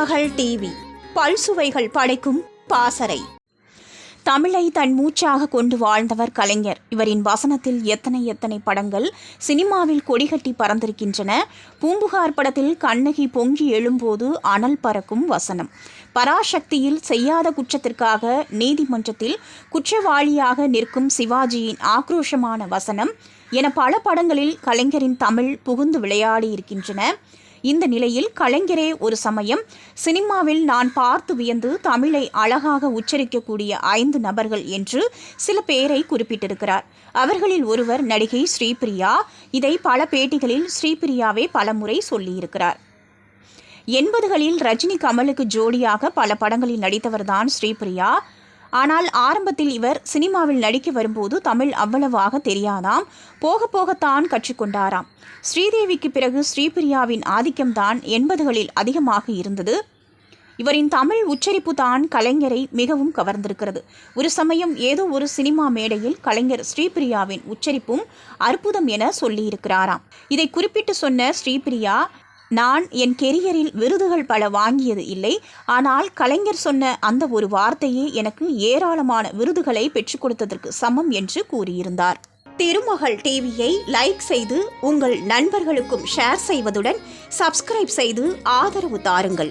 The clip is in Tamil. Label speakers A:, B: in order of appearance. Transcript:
A: மகள் டிவி. பல்சுவைகள் படைக்கும் பாசறை. தமிழை தன் மூச்சாக கொண்டு வாழ்ந்தவர் கலைஞர். இவரின் வசனத்தில் எத்தனை எத்தனை படங்கள் சினிமாவில் கொடிகட்டி பறந்திருக்கின்றன. பூம்புகார் படத்தில் கண்ணகி பொங்கி எழும்போது அனல் பறக்கும் வசனம். பராசக்தியில் செய்யாத குற்றத்திற்காக நீதிமன்றத்தில் குற்றவாளியாக நிற்கும் சிவாஜியின் ஆக்ரோஷமான வசனம் என பல படங்களில் கலைஞரின் தமிழ் புகுந்து விளையாடி இருக்கின்றன இந்த நிலையில் கலைஞரே ஒரு சமயம் சினிமாவில் நான் பார்த்து வியந்து தமிழை அழகாக உச்சரிக்கக்கூடிய ஐந்து நபர்கள் என்று சில பேரை குறிப்பிட்டிருக்கிறார். அவர்களில் ஒருவர் நடிகை ஸ்ரீபிரியா. இதை பல பேட்டிகளில் ஸ்ரீபிரியாவே பலமுறை சொல்லியிருக்கிறார். எண்பதுகளில் ரஜினி கமலுக்கு ஜோடியாக பல படங்களில் நடித்தவர்தான் ஸ்ரீபிரியா. ஆனால் ஆரம்பத்தில் இவர் சினிமாவில் நடிக்க வரும்போது தமிழ் அவ்வளவாக தெரியாதாம். போக போகத்தான் கற்றுக்கொண்டாராம். ஸ்ரீதேவிக்கு பிறகு ஸ்ரீபிரியாவின் ஆதிக்கம்தான் எண்பதுகளில் அதிகமாக இருந்தது. இவரின் தமிழ் உச்சரிப்பு தான் கலைஞரை மிகவும் கவர்ந்திருக்கிறது. ஒரு சமயம் ஏதோ ஒரு சினிமா மேடையில் கலைஞர் ஸ்ரீபிரியாவின் உச்சரிப்பும் அற்புதம் என சொல்லியிருக்கிறாராம். இதை குறிப்பிட்டு சொன்ன ஸ்ரீபிரியா நான் என் கெரியரில் விருதுகள் பல வாங்கியது இல்லை. ஆனால் கலைஞர் சொன்ன அந்த ஒரு வார்த்தையே எனக்கு ஏராளமான விருதுகளை பெற்றுக் கொடுத்ததற்கு சமம் என்று கூறியிருந்தார். திருமகள் டிவியை லைக் செய்து உங்கள் நண்பர்களுக்கும் ஷேர் செய்வதுடன் சப்ஸ்கிரைப் செய்து ஆதரவு தாருங்கள்.